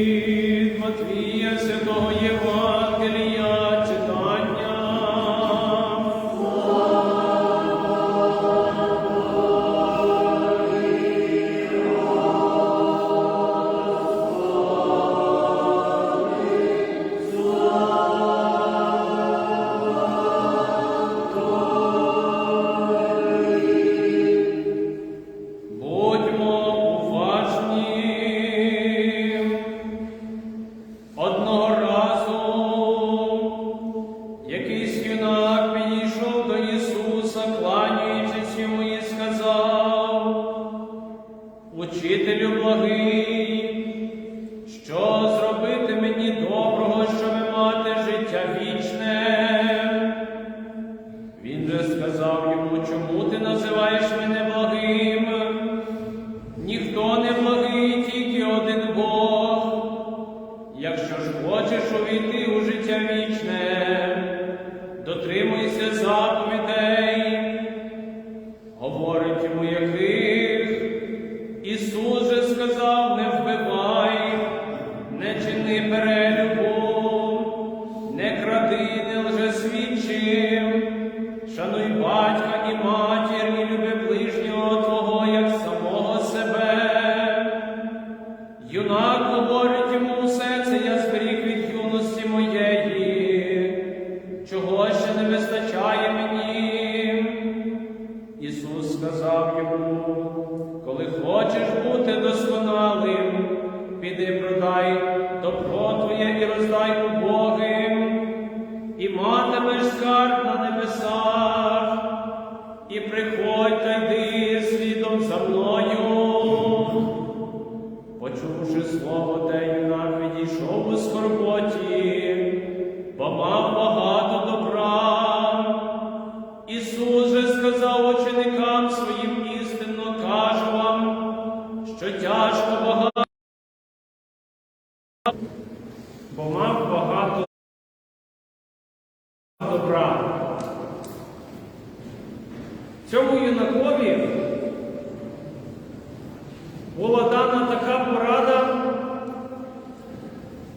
Від Матвія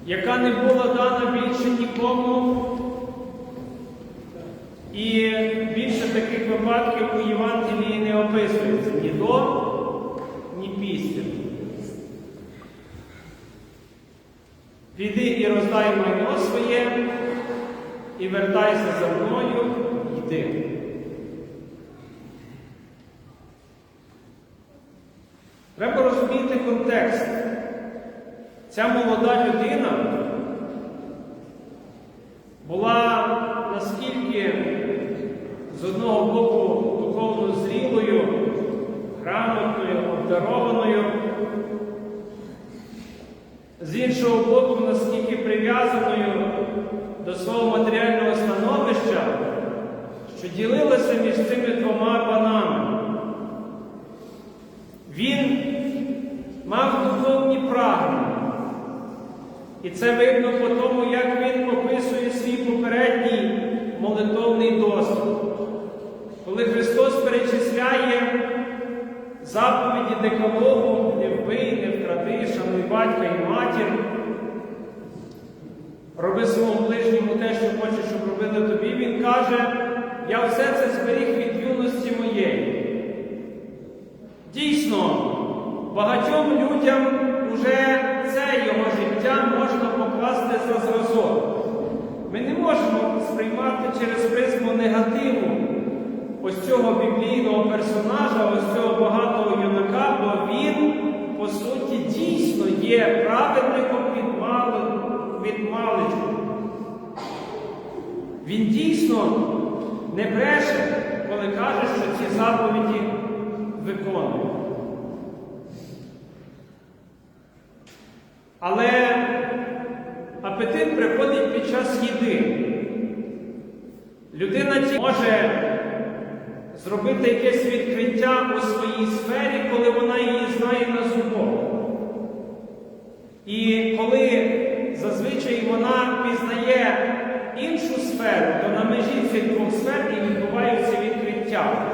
яка не була дана більше нікому. І більше таких випадків у Євангелії не описується ні до, ні після. Піди і роздай майно своє, і вертайся за мною, йди. Ця молода людина була наскільки з одного боку духовно зрілою, грамотною, обдарованою, з іншого боку, наскільки прив'язаною до свого матеріального становища, що ділилася між цими двома панами. Він мав. І це видно по тому, як він описує свій попередній молитовний досвід. Коли Христос перечисляє заповіді Декалогу, не вбий, не вкради, шануй батька і матір, роби своєму ближньому те, що хочеш, щоб робили тобі, він каже, я все це зберіг від юності моєї. Дійсно, багатьом людям уже життя можна покласти за зразок. Ми не можемо сприймати через призму негативу ось цього біблійного персонажа, ось цього багатого юнака, бо він, по суті, дійсно є праведником від, мали, від маличку. Він дійсно не бреше, коли каже, що ці заповіді виконує. Але апетит приходить під час їди. Людина може зробити якесь відкриття у своїй сфері, коли вона її знає на зубок. І коли зазвичай вона пізнає іншу сферу, то на межі цих двох сфер і відбуваються відкриття.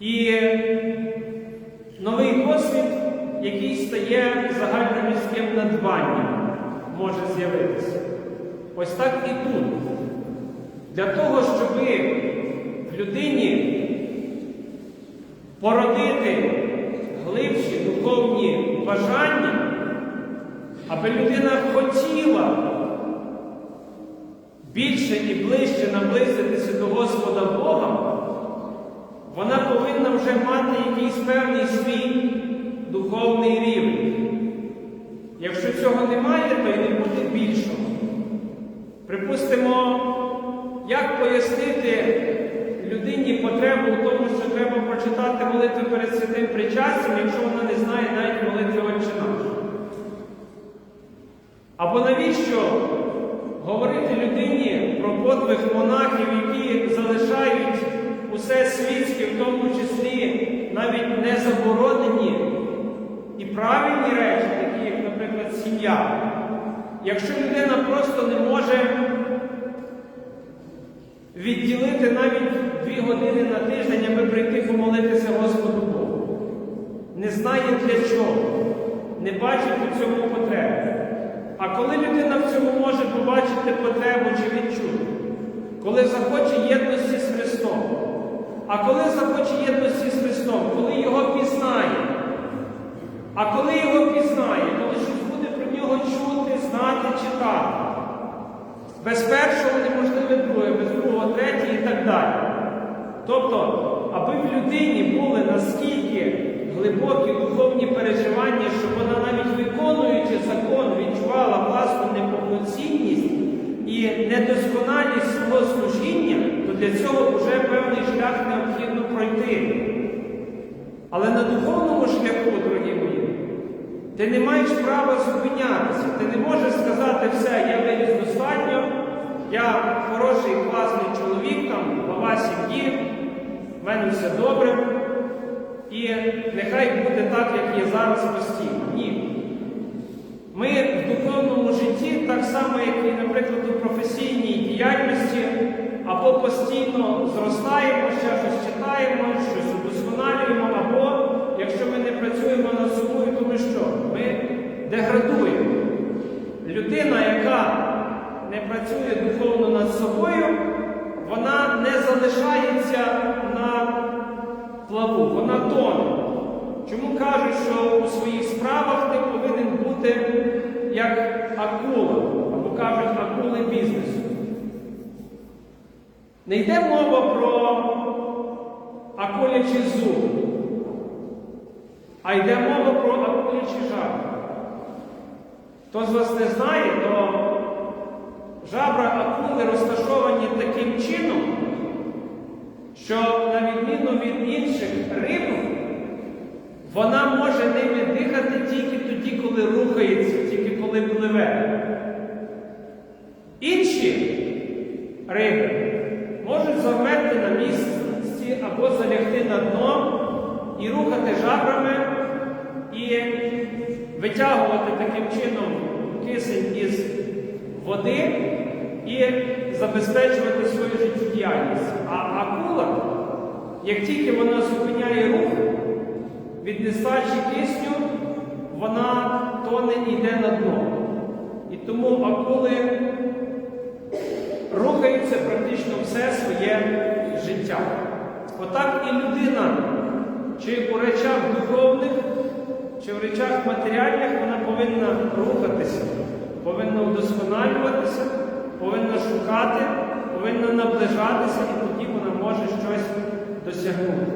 І новий досвід який стає загальноміським надбанням, може з'явитися. Ось так і тут. Для того, щоб в людині породити глибші духовні бажання, аби людина хотіла більше і ближче наблизитися до Господа Бога, вона повинна вже мати якийсь певний свій духовний рівень. Якщо цього немає, то й не буде більшого. Припустимо, як пояснити людині потребу в тому, що треба прочитати молитву перед святим причастям, якщо вона не знає навіть молитви Отче наш? Або навіщо говорити людині про подвиг монахів, які залишають усе світське, в тому числі навіть не заборонені і правильні речі, такі як, наприклад, сім'я. Якщо людина просто не може відділити навіть дві години на тиждень, аби прийти помолитися Господу Богу, не знає для чого, не бачить у цьому потреби. А коли людина в цьому може побачити потребу чи відчути, коли захоче єдності з Христом, а коли захоче єдності з Христом, коли його пізнає, а коли його пізнає, коли щось буде про нього чути, знати, читати, без першого неможливе друге, без другого третє і так далі. Тобто, аби в людині були наскільки глибокі духовні переживання, щоб вона навіть виконуючи закон, відчувала власну неповноцінність і недосконалість свого служіння, для цього вже певний шлях необхідно пройти. Але на духовному шляху, дорогі мої, ти не маєш права зупинятися. Ти не можеш сказати все, я виріс достатньо, я хороший, класний чоловік, там, глава сім'ї, в мене все добре. І нехай буде так, як є зараз постійно. Ні. Ми в духовному житті, так само, як і, наприклад, у професійній діяльності, або постійно зростаємо, ще щось читаємо, щось удосконалюємо, або якщо ми не працюємо над собою, то ми що? Ми деградуємо. Людина, яка не працює духовно над собою, вона не залишається на плаву, вона тоне. Чому кажуть, що у своїх справах ти повинен бути як акула, або кажуть акули бізнесу? Не йде мова про акулячий зуб, а йде мова про акулячий жабри. Хто з вас не знає, то жабра акули розташовані таким чином, що на відміну від інших риб, вона може ними дихати тільки тоді, коли рухається, тільки коли пливе. Інші риби місці або залягти на дно і рухати жабрами і витягувати таким чином кисень із води і забезпечувати свою життєдіяльність. А акула, як тільки вона зупиняє рух від нестачі кисню, вона тоне і йде на дно. І тому акули рухаються практично все своє життя. Отак і людина, чи у речах духовних, чи в речах матеріальних, вона повинна рухатися, повинна вдосконалюватися, повинна шукати, повинна наближатися, і тоді вона може щось досягнути.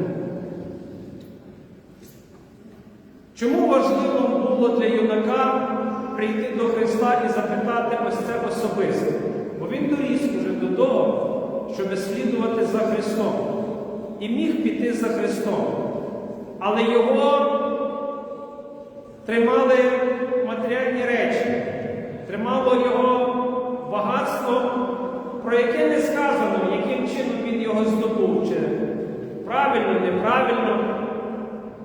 Чому важливо було для юнака прийти до Христа і запитати ось це особисто? Бо він доріс уже до того, щоб слідувати за Христом. І міг піти за Христом. Але його тримали матеріальні речі, тримало його багатство, про яке не сказано, яким чином він його здобув, чи правильно, неправильно.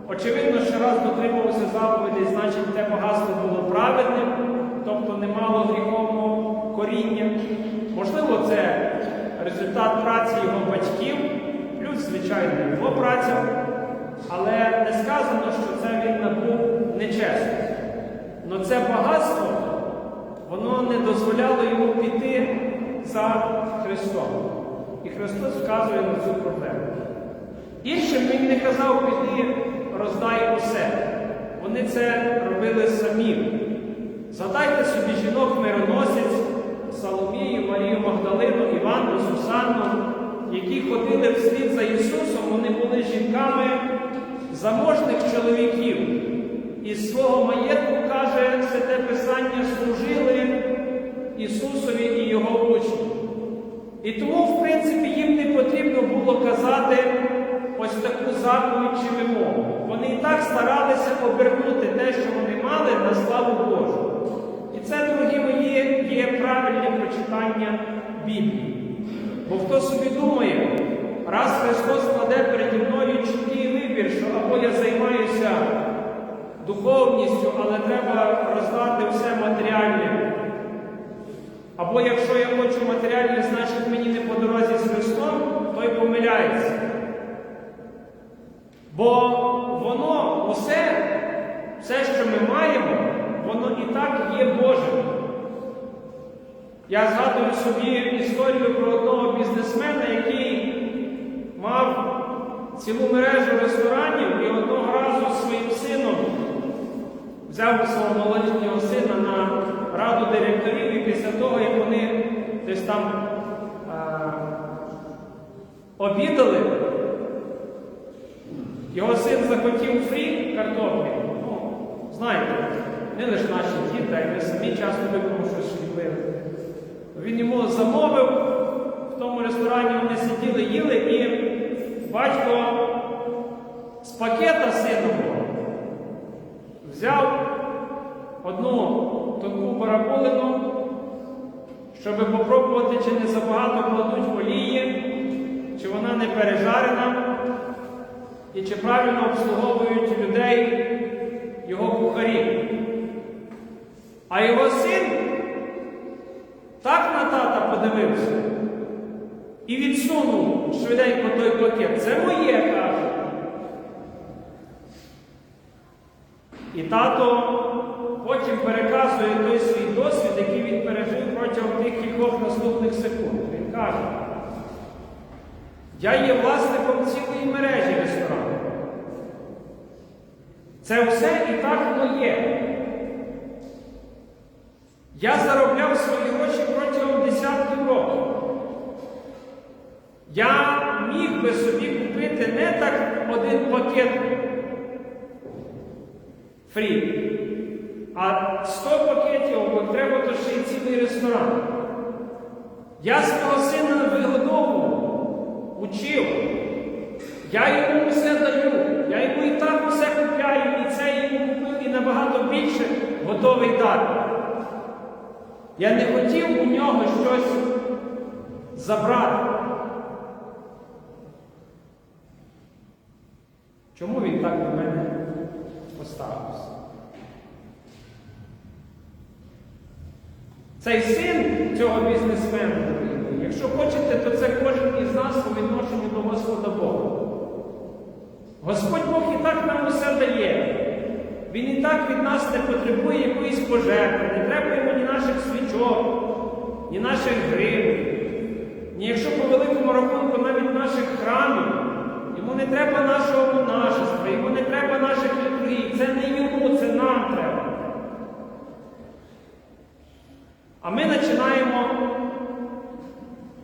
Очевидно, що раз дотримувався заповідей, значить те багатство було праведним, тобто не мало гріховного коріння. Можливо, це його праця. але не сказано, що це він набув нечесно. Но це багатство, воно не дозволяло йому піти за Христом. І Христос вказує на цю проблему. Іншим він не казав піти, роздай усе. Вони це робили самі. Згадайте собі жінок мироносець, Соломію, Марію Магдалину, Івану, Сусанну, які ходили вслід за Ісусом, вони були жінками заможних чоловіків. Раз Христос кладе переді мною чіткий вибір, що або я займаюся духовністю, але треба роздати все матеріальне. Або якщо я хочу матеріальне, значить мені не по дорозі з Христом, той помиляється. Бо воно усе, все, що ми маємо, воно і так є Божим. Я згадую собі історію про одного бізнесмена, який мав цілу мережу ресторанів і одного разу зі своїм сином взяв свого малолітнього сина на раду директорів, і після того, як вони десь там а, обідали, його син захотів фрі картоплі. Ну, знаєте, не лише наші діти, а й ми самі часто любимо щось шкідливе. Він йому замовив, в тому ресторані вони сиділи, їли, і батько з пакета синового взяв одну тонку бараболину, щоб попробувати, чи не забагато кладуть олії, чи вона не пережарена, і чи правильно обслуговують людей його кухарі. А його син так на тата подивився і відсунув швиденько той пакет. Це моє, каже. І тато потім переказує той свій досвід, який він пережив протягом тих кількох наступних секунд. Він каже, я є власником цілої мережі ресторанів. Це все і так моє. Я заробляв свої гроші протягом десятків років. Я міг би собі купити не так один пакет фрі, а 100 пакетів, бо треба то ще й цілий ресторан. Я свого сина вигодовував, учив. Я йому все даю. Я йому і так усе купляю, і це йому купив, і набагато більше готовий дати. Я не хотів у нього щось забрати. Чому він так до мене поставився? Цей син цього бізнесмена, якщо хочете, то це кожен із нас по відношенню до Господа Бога. Господь Бог і так нам усе дає. Він і так від нас не потребує якоїсь пожертви, не треба йому ні наших свічок, ні наших гривень, ні якщо по великому рахунку навіть наших храмів. Не треба нашого монашества, йому не треба наших літургій. Це не йому, це нам треба. А ми починаємо,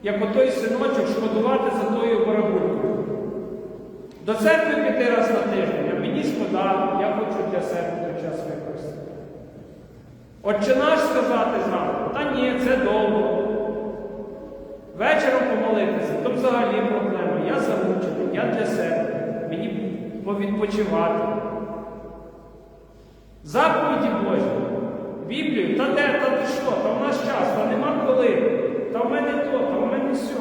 як отой синочок, шкодувати за тою барабулькою. До церкви піти раз на тиждень, а мені шкода, я хочу для себе той час використати. Отче наш сказати зранку, та ні, це довго. Вечором помолитися, то взагалі. Я замучений, я для себе, мені повідпочивати. Заповіді Божі, Біблію, та де, та ти що, та в наш час, та нема коли, та в мене то, та в мене все.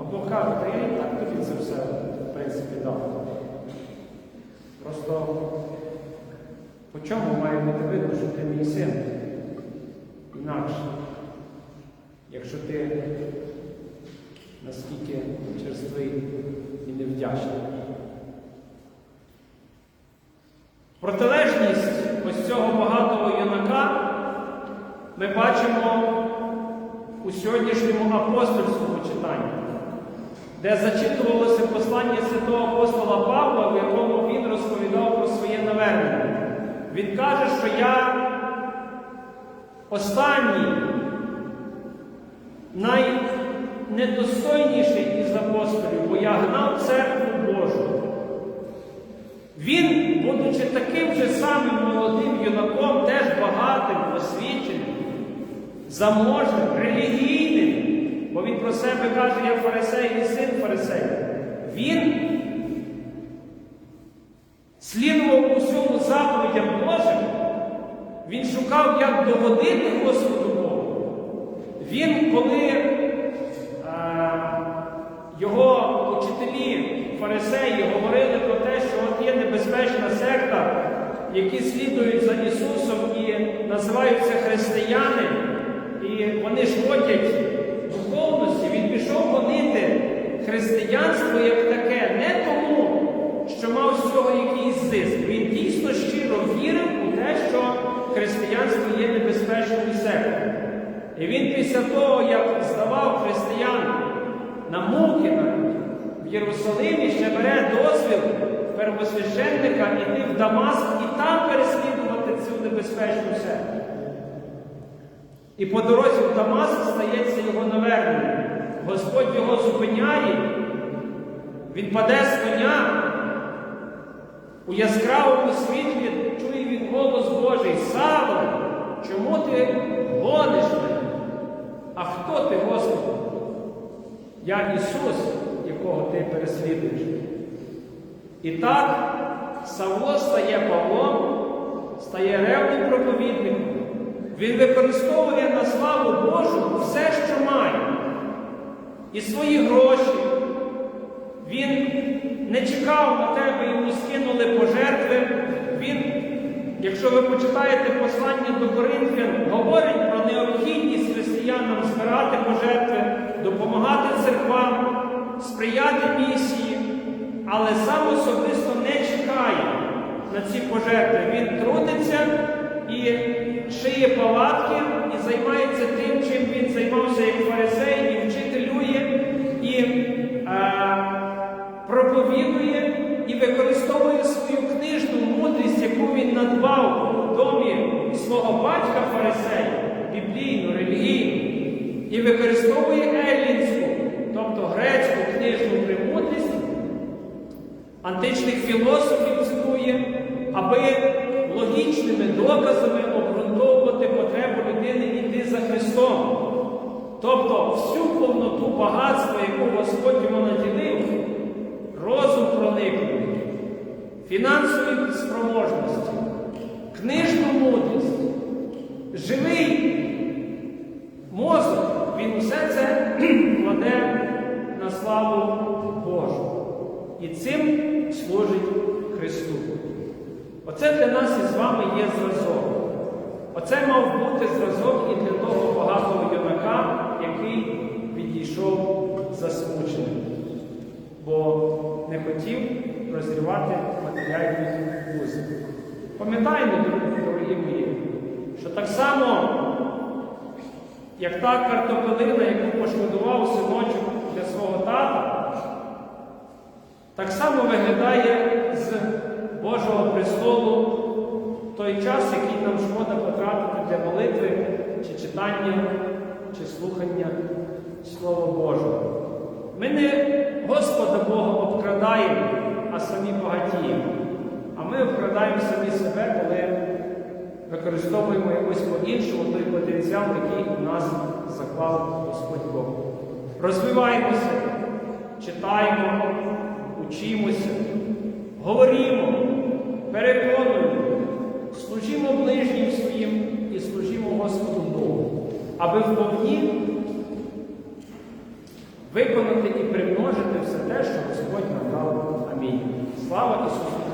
Або каже, та я і так тобі це все, в принципі, дав. Просто по чому має бути видно, що ти мій син? Інакше. Якщо ти наскільки черствий і невдячний. безпечність ось цього багатого юнака ми бачимо у сьогоднішньому апостольському читанні, де зачитувалося послання святого апостола Павла, в якому він розповідав про своє навернення. Він каже, що я останній, найнедостойніший із апостолів, бо я гнав церкву Божу. Він, будучи таким же самим молодим юнаком, теж багатим, освіченим, заможним, релігійним, бо він про себе каже, я фарисей і син фарисей. Він слідував усьому заповідям Божим, він шукав, як догодити Господу Богу. Він, коли його учителі, фарисеї говорили про те, що от є небезпечна секта, які слідують за Ісусом і називаються християни, і вони шкодять духовності, він пішов гонити християнство як таке, не тому, що мав з цього якийсь зиск. Він дійсно щиро вірив у те, що християнство є небезпечною сектою. І він після того, як здавав християн на муки в Єрусалимі, ще бере дозвіл первосвященника іти в Дамаск і там переслідувати цю небезпечну секту. І по дорозі в Дамаск стається його навернення. Господь його зупиняє, він паде з коня. У яскравому світлі чує він голос Божий. Савле, чому ти гониш мене? А хто ти, Господи? Я Ісус, якого ти переслідуєш. І так Савло стає Павлом, стає ревним проповідником. Він використовує на славу Божу все, що має. І свої гроші. Він не чекав на тебе, йому скинули пожертви. Він, якщо ви почитаєте послання до Коринфян, говорить про необхідність християнам збирати пожертви, церквам, сприяти місії, але сам особисто не чекає на ці пожертви. Він трудиться і шиє палатки, і займається тим, чим він займався як фарисей, і вчителює, і е, проповідує, і використовує свою книжну мудрість, яку він надбав у домі свого батька фарисея, біблійну, релігійну, і використовує елінську, тобто грецьку книжну премудрість, античних філософів цитує, аби логічними доказами обґрунтовувати потребу людини йти за Христом. Тобто всю повноту багатства, яку Господь йому наділив, розум проникнений, фінансові спроможності, книжну мудрість, живий І цим служить Христу. Оце для нас із вами є зразок. Оце мав бути зразок і для того багатого юнака, який відійшов засмученим, бо не хотів розірвати матеріальні вузи. Пам'ятаємо, дорогі мої, що так само, як та картопелина, яку пошкодував синочок для свого тата, так само виглядає з Божого престолу той час, який нам шкода потратити для молитви, чи читання, чи слухання Слова Божого. Ми не Господа Бога обкрадаємо, а самі багатіємо. А ми обкрадаємо самі себе, коли використовуємо якось по-іншому той потенціал, який у нас заклав Господь Бог. Розвиваємося, читаємо, учимося, говоримо, переконуємо, служімо ближнім своїм і служімо Господу Богу, аби вповні виконати і примножити все те, що Господь нам дав. Амінь. Слава Ісусу!